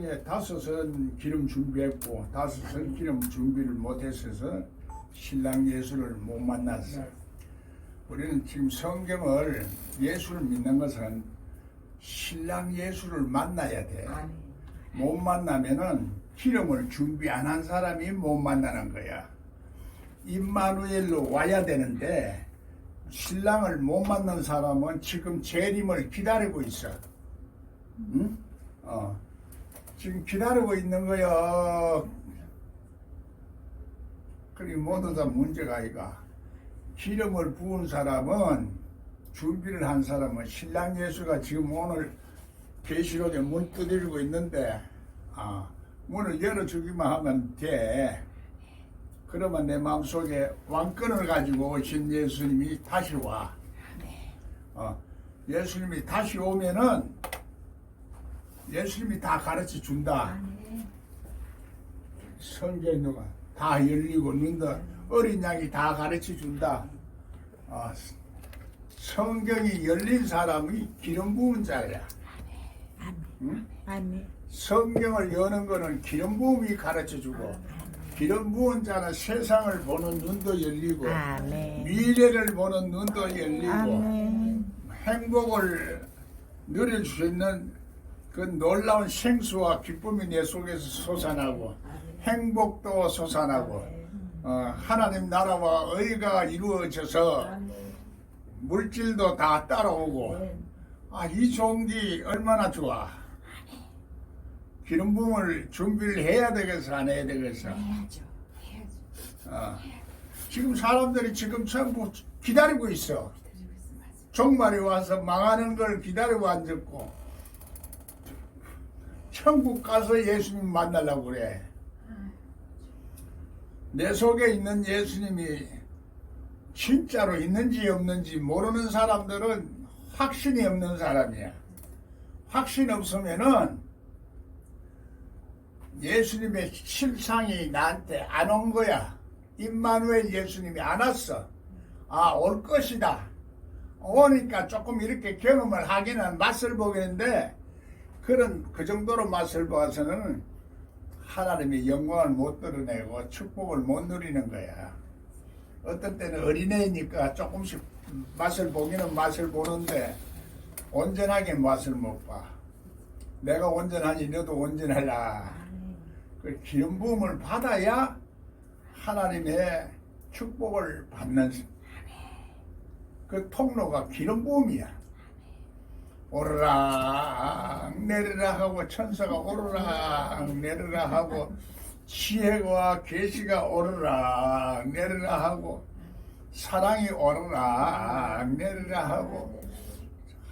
중에 다섯은 기름 준비했고 다섯은 기름 준비를 못했어서 신랑 예수를 못 만났어. 우리는 지금 성경을 예수를 믿는 것은 신랑 예수를 만나야 돼. 못 만나면은 기름을 준비 안 한 사람이 못 만나는 거야. 임마누엘로 와야 되는데 신랑을 못 만난 사람은 지금 재림을 기다리고 있어. 응? 어. 지금 기다리고 있는 거야. 그리 모두 다 문제가 아이가. 기름을 부은 사람은 준비를 한 사람은 신랑 예수가 지금 오늘 계시록에 문 두드리고 있는데 아, 문을 열어주기만 하면 돼. 그러면 내 마음속에 왕권을 가지고 오신 예수님이 다시 와. 어, 예수님이 다시 오면은 예수님이 다 가르쳐 준다. 성경에 누가 다 열리고 눈도 어린 양이 다 가르쳐 준다. 아, 성경이 열린 사람이 기름 부은 자야. 응? 성경을 여는 거는 기름 부음이 가르쳐 주고 기름 부은 자는 세상을 보는 눈도 열리고. 미래를 보는 눈도 열리고. 행복을 누릴 수 있는 그 놀라운 생수와 기쁨이 내 속에서 솟아나고 행복도 솟아나고 어, 하나님 나라와 의가 이루어져서 물질도 다 따라오고 아, 이 종기 얼마나 좋아. 기름 부음을 준비를 해야 되겠어, 안 해야 되겠어. 해야죠. 해야죠. 어. 지금 사람들이 지금 전부 기다리고 있어. 종말이 와서 망하는 걸 기다리고 앉았고, 천국 가서 예수님 만나려고 그래. 내 속에 있는 예수님이 진짜로 있는지 없는지 모르는 사람들은 확신이 없는 사람이야. 확신 없으면은 예수님의 실상이 나한테 안 온 거야. 임마누엘 예수님이 안 왔어. 아, 올 것이다. 오니까 조금 이렇게 경험을 하기는 맛을 보겠는데, 그런, 그 정도로 맛을 봐서는 하나님의 영광을 못 드러내고 축복을 못 누리는 거야. 어떤 때는 어린애니까 조금씩 맛을 보기는 맛을 보는데, 온전하게 맛을 못 봐. 내가 온전하니 너도 온전하라. 그 기름 부음을 받아야 하나님의 축복을 받는 그 통로가 기름 부음이야. 오르락 내리라 하고 천사가 오르락 내리라 하고 지혜와 계시가 오르락 내리라 하고 사랑이 오르락 내리라 하고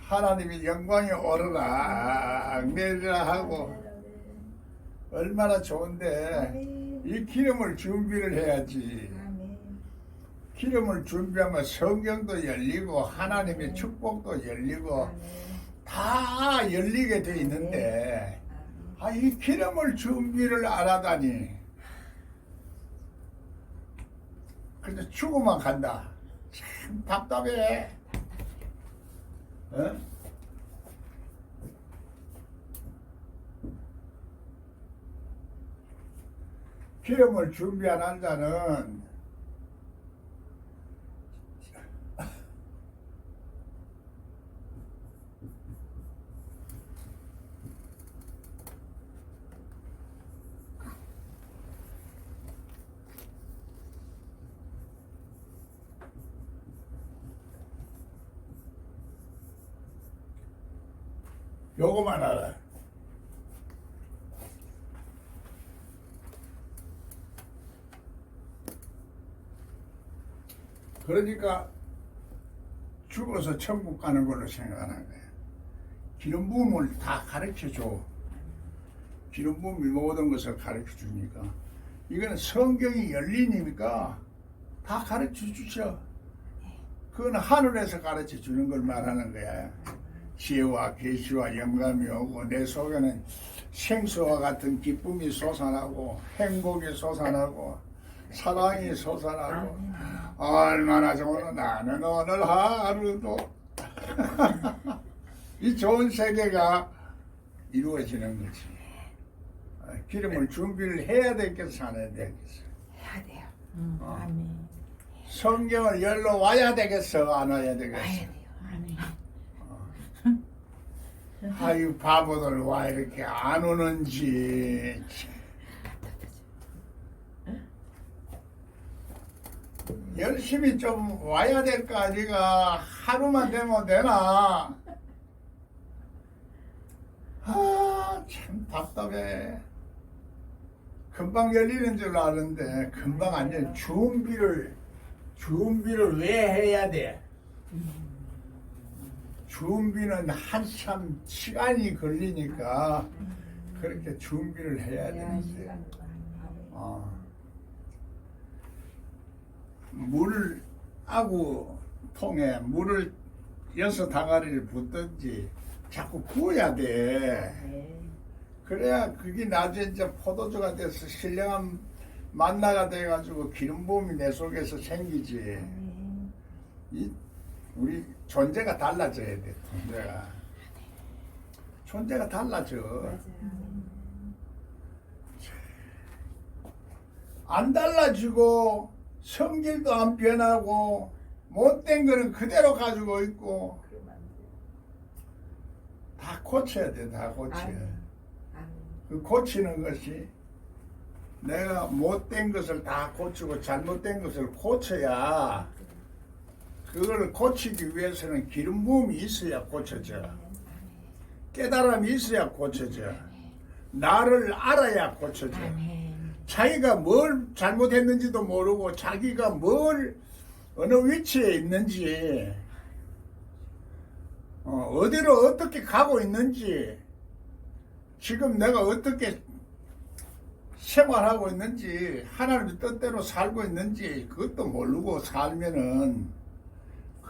하나님의 영광이 오르락 내리라 하고 얼마나 좋은데 이 기름을 준비를 해야지. 기름을 준비하면 성경도 열리고 하나님의 축복도 열리고 다 열리게 돼 있는데 아 이 기름을 준비를 안 하다니 그래서 죽어만 간다. 참 답답해. 어? 기름을 준비 안한 자는 요거만 알아. 그러니까 죽어서 천국 가는 걸로 생각하는 거야. 기름 부음을 다 가르쳐 줘. 기름 부음이 모든 것을 가르쳐 주니까. 이거는 성경이 열리니까 다 가르쳐 주죠. 그건 하늘에서 가르쳐 주는 걸 말하는 거야. 지혜와 계시와 영감이 오고 내 속에는 생수와 같은 기쁨이 솟아나고 행복이 솟아나고 사랑이 솟아나고 얼마나 좋아 나는 오늘 하루도 이 좋은 세계가 이루어지는 거지. 기름을 준비를 해야 되겠어 안 해야 되겠어 해야 돼요. 음, 어. 아멘. 성경을 열러 와야 되겠어 안 와야 되겠어 돼요. 아멘. 아유 바보들 와 이렇게 안 오는지. 열심히 좀 와야 될 거 아니가? 하루만 되면 되나? 아 참 답답해. 금방 열리는 줄 아는데 금방 안 열려 준비를 준비를 왜 해야 돼 준비는 한참 시간이 걸리니까 그렇게 준비를 해야 되는데 어. 물하고 통에 물을 여섯 항아리를 붓든지 자꾸 부어야 돼. 그래야 그게 나중에 이제 포도주가 돼서 신령한 만나가 돼가지고 기름 부음이 내 속에서 생기지. 이 우리 존재가 달라져야 돼. 존재가 존재가 달라져. 안 달라지고 성질도 안 변하고 못된 거는 그대로 가지고 있고 다 고쳐야 돼. 다 고쳐야 돼. 그 고치는 것이 내가 못된 것을 다 고치고 잘못된 것을 고쳐야 그걸 고치기 위해서는 기름 부음이 있어야 고쳐져. 깨달음이 있어야 고쳐져. 나를 알아야 고쳐져. 자기가 뭘 잘못했는지도 모르고 자기가 뭘 어느 위치에 있는지 어, 어디로 어떻게 가고 있는지 지금 내가 어떻게 생활하고 있는지 하나님의 뜻대로 살고 있는지 그것도 모르고 살면은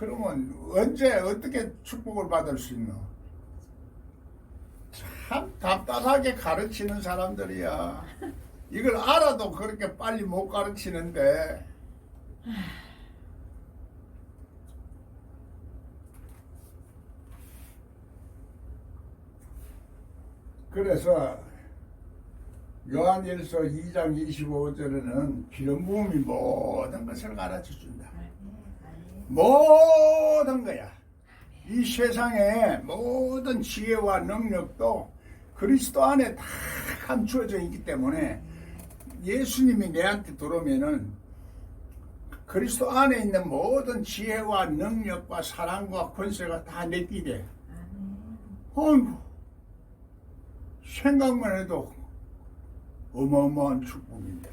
그러면 언제 어떻게 축복을 받을 수 있노? 참 답답하게 가르치는 사람들이야. 이걸 알아도 그렇게 빨리 못 가르치는데 그래서 요한일서 2장 25절에는 기름 부음이 모든 것을 가르쳐 준다. 모든 거야. 이 세상의 모든 지혜와 능력도 그리스도 안에 다 감추어져 있기 때문에 예수님이 내한테 들어오면은 그리스도 안에 있는 모든 지혜와 능력과 사랑과 권세가 다 돼. 어이구, 생각만 해도 어마어마한 축복인데.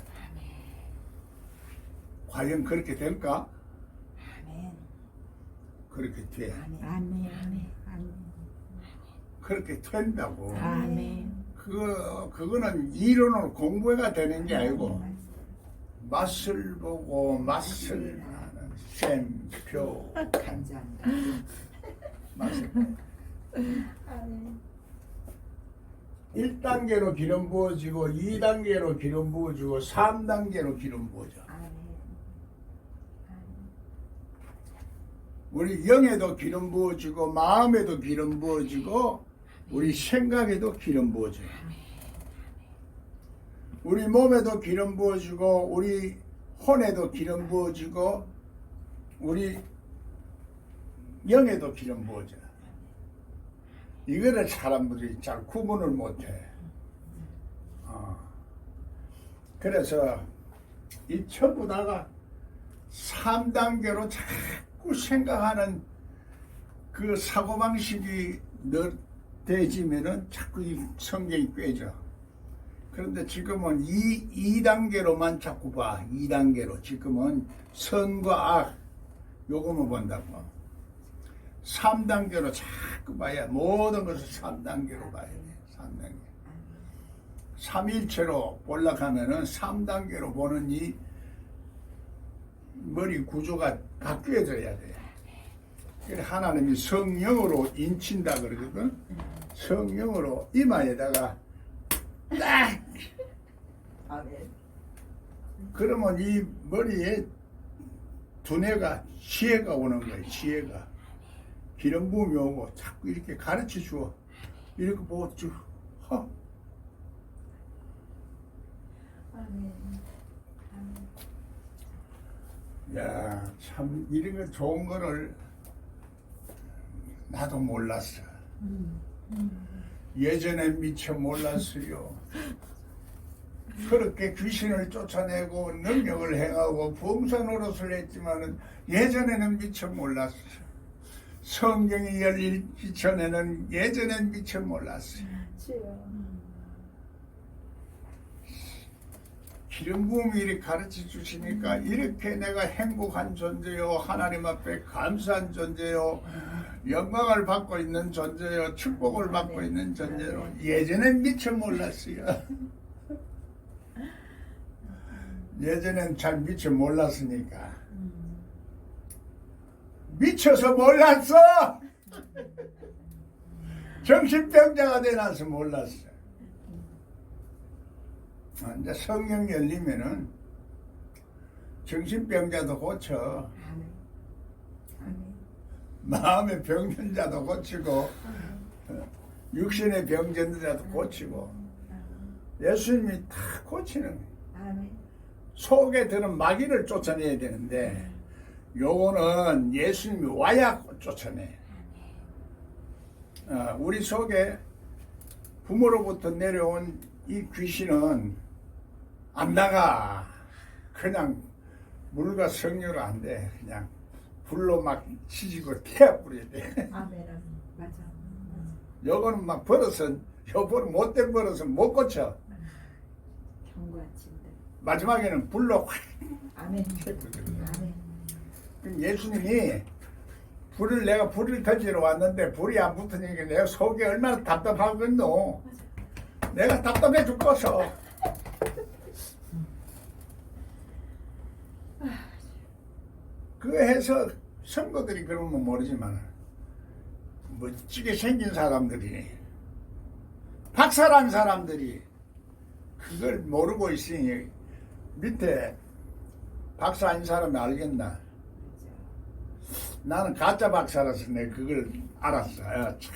과연 그렇게 될까? 아멘. 그렇게 돼. 아멘. 아멘. 아멘. 그렇게 된다고. 아멘. 그거, 그거는 이론으로 공부가 되는 게 아니고, 맛을 보고 맛을 하는 샘표 감사합니다. 맛을. 1단계로 기름 부어지고 2단계로 기름 부어지고 3단계로 기름 부어져. 아멘. 우리 영에도 기름 부어지고 마음에도 기름 부어지고 우리 생각에도 기름 부어져요. 우리 몸에도 기름 부어지고 우리 혼에도 기름 부어지고 우리 영에도 기름 부어져. 이거를 사람들이 잘 구분을 못해. 어. 그래서 이 전부 다가 3단계로 자꾸 생각하는 그 사고방식이 늘 되지면은 자꾸 이 성경이 꿰져. 그런데 지금은 이, 2단계로만 자꾸 봐. 2단계로. 지금은 선과 악, 요거만 본다고. 3단계로 자꾸 봐야, 모든 것을 3단계로 봐야 돼. 3단계. 3일체로 볼락하면은 3단계로 보는 이 머리 구조가 바뀌어져야 돼. 그래 하나님이 성령으로 인친다 그러거든. 성령으로 이마에다가 딱. 그러면 이 머리에 두뇌가 지혜가 오는 거야. 지혜가 기름 부음이 오고 자꾸 이렇게 가르쳐 주어. 이렇게 보고 쭉 허. 아멘. 야, 참 이런 거 좋은 거를 나도 몰랐어. 예전에 미처 몰랐어요. 그렇게 귀신을 쫓아내고 능력을 행하고 범사 노릇을 했지만은 예전에는 미처 몰랐어. 성경이 열리기 전에는 예전엔 미처 몰랐어. 주여. 기름 부음이 이렇게 가르쳐 주시니까 이렇게 내가 행복한 존재요 하나님 앞에 감사한 존재요 영광을 받고 있는 존재요 축복을 받고 있는 존재요 예전엔 미처 몰랐어요. 예전엔 잘 미처 몰랐으니까. 미쳐서 몰랐어! 정신병자가 되나서 몰랐어. 아, 이제 성령 열리면은 정신병자도 고쳐 아멘. 아멘. 마음의 병든 자도 고치고 어, 육신의 병든 자도 고치고 예수님이 다 고치는 거예요. 아멘. 속에 드는 마귀를 쫓아내야 되는데 요거는 예수님이 와야 쫓아내 어, 우리 속에 부모로부터 내려온 이 귀신은 안 나가 그냥 물과 성료로 안 돼 그냥 불로 막 치지고 태워버려야 돼 아멘. 맞아. 요거는 막 버릇은 요거는 못된 버릇은 못 고쳐. 마지막에는 불로 확 아멘. 태워버리거든 아멘. 그럼 예수님이 불을 내가 불을 던지러 왔는데 불이 안 붙으니까 내가 속이 얼마나 답답하겠노 내가 답답해 죽겠어 그 해서 선거들이 그러면 모르지만 멋지게 생긴 사람들이 박사란 사람들이 그걸 모르고 있으니 밑에 박사 아닌 사람이 알겠나 나는 가짜 박사라서 내 그걸 알았어. 야, 참,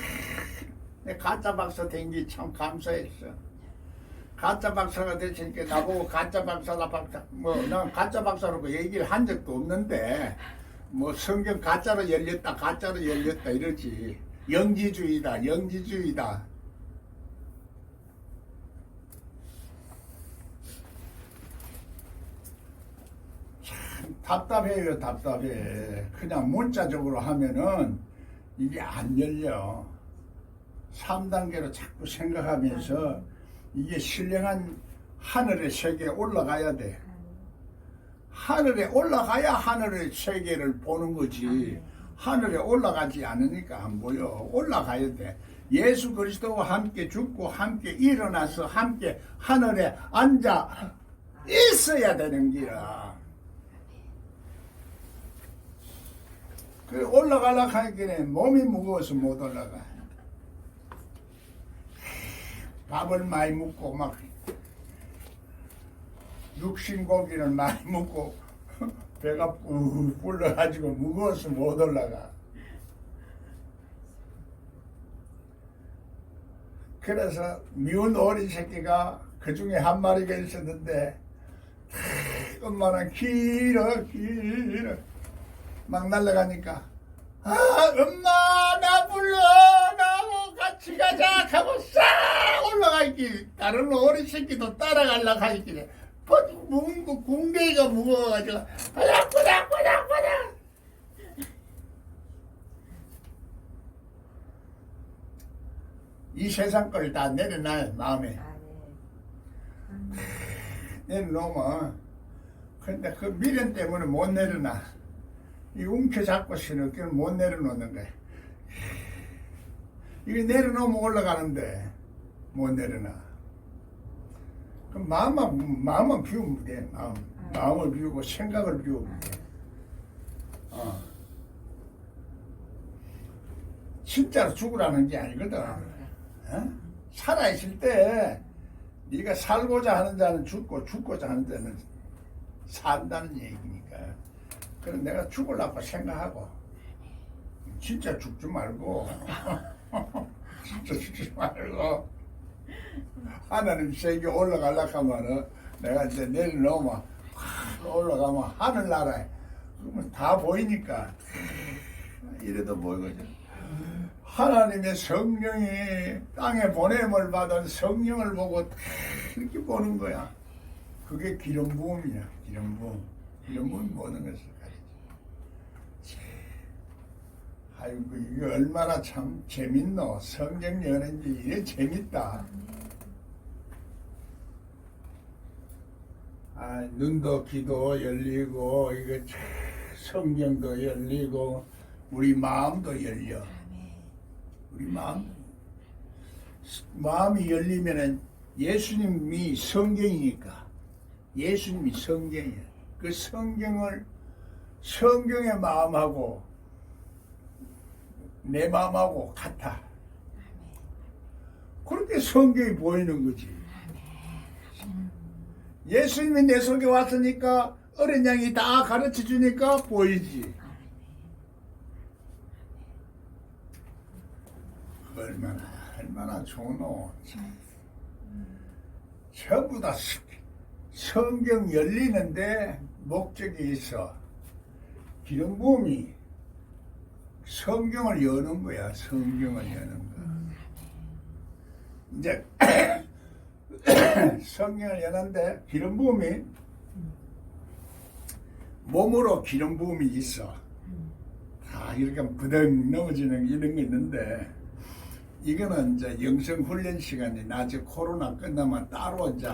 내 가짜 박사 된 게 참 감사했어. 가짜 박사가 됐으니까 나보고 가짜 박사다 박사. 뭐난 가짜 박사라고 얘기를 한 적도 없는데 뭐 성경 가짜로 열렸다 가짜로 열렸다 이러지. 영지주의다 영지주의다. 답답해요, 답답해. 그냥 문자적으로 하면은 이게 안 열려. 3단계로 자꾸 생각하면서 이게 신령한 하늘의 세계에 올라가야 돼. 하늘에 올라가야 하늘의 세계를 보는 거지. 하늘에 올라가지 않으니까 안 보여. 올라가야 돼. 예수 그리스도와 함께 죽고 함께 일어나서 함께 하늘에 앉아 있어야 되는 기라. 그 올라가려고 하니까 몸이 무거워서 못 올라가. 밥을 많이 먹고 막 육신 고기를 많이 먹고 배가 푹 불러가지고 무거워서 못 올라가. 그래서 미운 어린 새끼가 그 중에 한 마리가 있었는데 엄마는 길어 길어 막 날아가니까 아 엄마 나 불러 나하고 같이 가자 하고 싹 올라가 있기 다른 어린 새끼도 따라가려고 하길래 무거운 거 궁뎅이가 무거워가지고 바닥 바닥 바닥 바닥 이 세상 걸 다 내려놔요 마음에. 아멘. 내려놓으면 근데 그 미련 때문에 못 내려놔. 이 움켜잡고 신을 그걸 못 내려놓는 거야 이게 내려놓으면 올라가는데 못 내려놔. 그럼 마음만 마음만 비우면 돼 마음. 마음을 비우고 생각을 비우면 돼 어. 진짜로 죽으라는 게 아니거든. 어? 살아 있을 때 네가 살고자 하는 자는 죽고 죽고자 하는 자는 산다는 얘기니까. 그럼 내가 죽으려고 생각하고 진짜 죽지 말고 주지 말고. 하나님 세계 올라가려고 하면은 내가 이제 내려놓으면 올라가면 하늘나라에. 그러면 다 보이니까 이래도 보이거든. 하나님의 성령이 땅에 보냄을 받은 성령을 보고 이렇게 보는 거야. 그게 기름 부음이야 기름 부음. 기름 부음 보는 것이 아이고 그 이게 얼마나 참 재밌노. 성경 연애인지 이게 재밌다. 아 눈도 귀도 열리고 이거 성경도 열리고 우리 마음도 열려. 우리 마음. 마음이 열리면은 예수님이 성경이니까. 예수님이 성경이야. 그 성경을 성경의 마음하고 내 마음하고 같아. 그렇게 성경이 보이는 거지. 예수님이 내 속에 왔으니까 어린 양이 다 가르쳐 주니까 보이지. 얼마나 얼마나 좋노. 전부 다 성경 열리는데 목적이 있어. 기름 부음이 성경을 여는 거야. 성경을 여는 거. 이제 성경을 여는데 기름 부음이 몸으로 기름 부음이 있어. 다 이렇게 부덩 넘어지는 이런 게 있는데 이거는 이제 영성 훈련 시간이 낮에 코로나 끝나면 따로 이제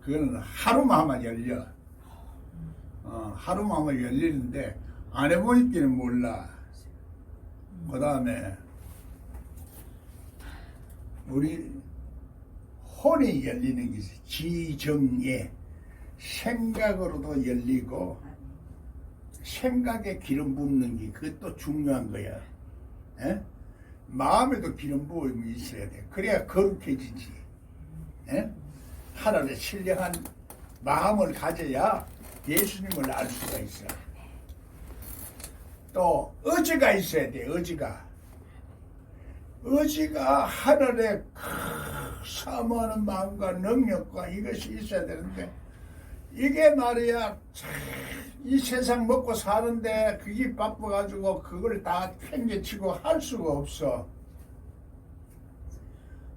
그거는 하루만만 열려. 어, 하루만만 열리는데 안 해보니까 몰라. 그 다음에 우리 혼이 열리는 것이 지정의 생각으로도 열리고 생각에 기름 붓는 게 그것도 중요한 거야. 에? 마음에도 기름 부음이 있어야 돼. 그래야 거룩해지지. 에? 하나님의 신령한 마음을 가져야 예수님을 알 수가 있어. 또 의지가 있어야 돼 의지가. 의지가 하늘에 사모하는 마음과 능력과 이것이 있어야 되는데 이게 말이야 이 세상 먹고 사는데 그게 바빠가지고 그걸 다 팽개치고 할 수가 없어.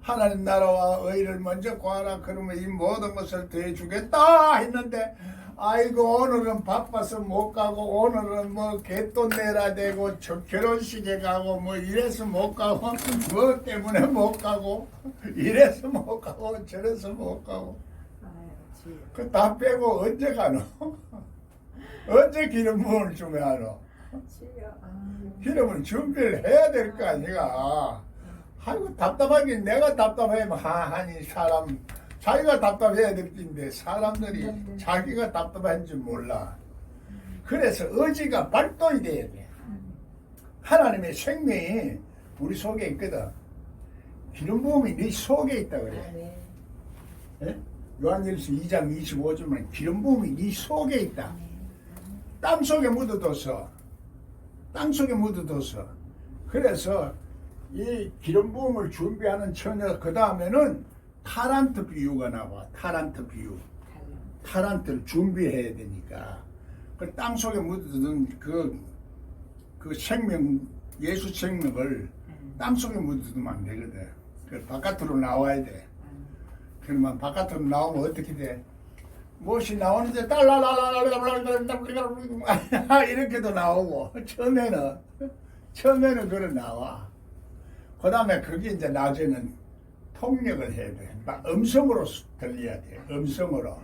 하나님 나라와 의를 먼저 구하라. 그러면 이 모든 것을 더해주겠다 했는데 아이고 오늘은 바빠서 못 가고 오늘은 뭐 개돈 내라 되고 저 결혼식에 가고 뭐 이래서 못 가고 뭐 때문에 못 가고 이래서 못 가고 저래서 못 가고. 그 다 빼고 언제 가노? 언제 기름 부을 주면 하노? 기름을 준비를 해야 될 거 아니가. 아이고 답답하긴 내가 답답하면 하하니 사람 자기가 답답해야 될 일인데 사람들이 네, 네. 자기가 답답한 줄 몰라. 그래서 의지가 발동이 돼야 돼. 하나님의 생명이 우리 속에 있거든. 기름 부음이 네 속에 있다 그래. 아, 네. 예? 요한일서 2장 25절만 기름 부음이 네 속에 있다. 땅 속에 묻어둬서 땅 속에 묻어둬서 그래서 이 기름 부음을 준비하는 처녀 그 다음에는 타란트 비유가 나와. 타란트 비유. 타란트를 준비해야 되니까. 그 땅속에 묻어든 그, 그 생명, 예수 생명을 음. 땅속에 묻어두면 안 되거든. 그 바깥으로 나와야 돼. 음. 그러면 바깥으로 나오면 어떻게 돼? 무엇이 나오는데 딸라라라라라라라라라라 이렇게도 나오고 처음에는 처음에는 그래 나와. 그다음에 그게 이제 낮에는 통역을 해야 돼. 막 음성으로 수- 들려야 돼. 음성으로.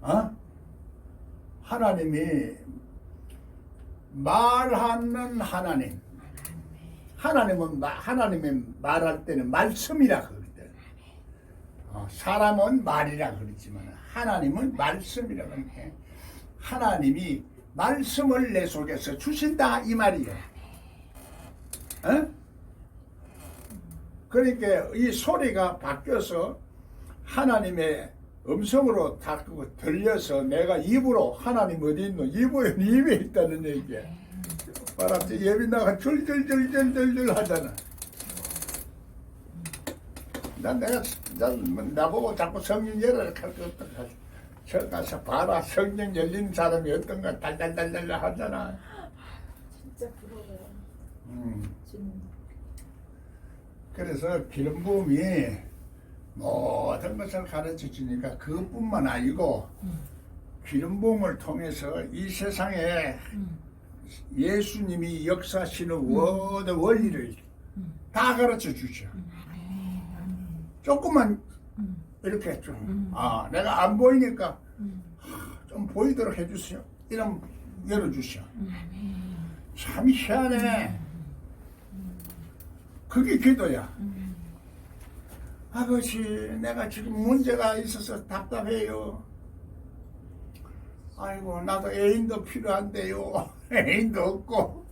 어? 하나님이 말하는 하나님. 하나님은 마- 하나님이 말할 때는 말씀이라 그러거든. 어, 사람은 말이라 그러지만 하나님은 말씀이라 그러네. 하나님이 말씀을 내 속에서 주신다 이 말이야. 어? 그러니까 이 소리가 바뀌어서 하나님의 음성으로 다 그거 들려서 내가 입으로 하나님 어디 있노? 입으로 입에 있다는 얘기야. 바람지 예비 나가 줄줄줄줄줄줄 하잖아. 난 내가 난 나보고 자꾸 할거 없다. 저 가서 봐라 성경 열린 사람이 어떤가 달달달달 하잖아. 진짜 부러워요. 음. 그래서 기름 부음이 모든 것을 가르쳐 주니까 그것뿐만 아니고 기름 부음을 통해서 이 세상에 예수님이 역사하시는 모든 원리를 다 가르쳐 주죠. 조금만 이렇게 좀, 아, 내가 안 보이니까 좀 보이도록 해주세요. 이런 열어주셔. 참 희한해. 그게 기도야. 아버지, 내가 지금 문제가 있어서 답답해요. 아이고, 나도 애인도 필요한데요. 애인도 없고.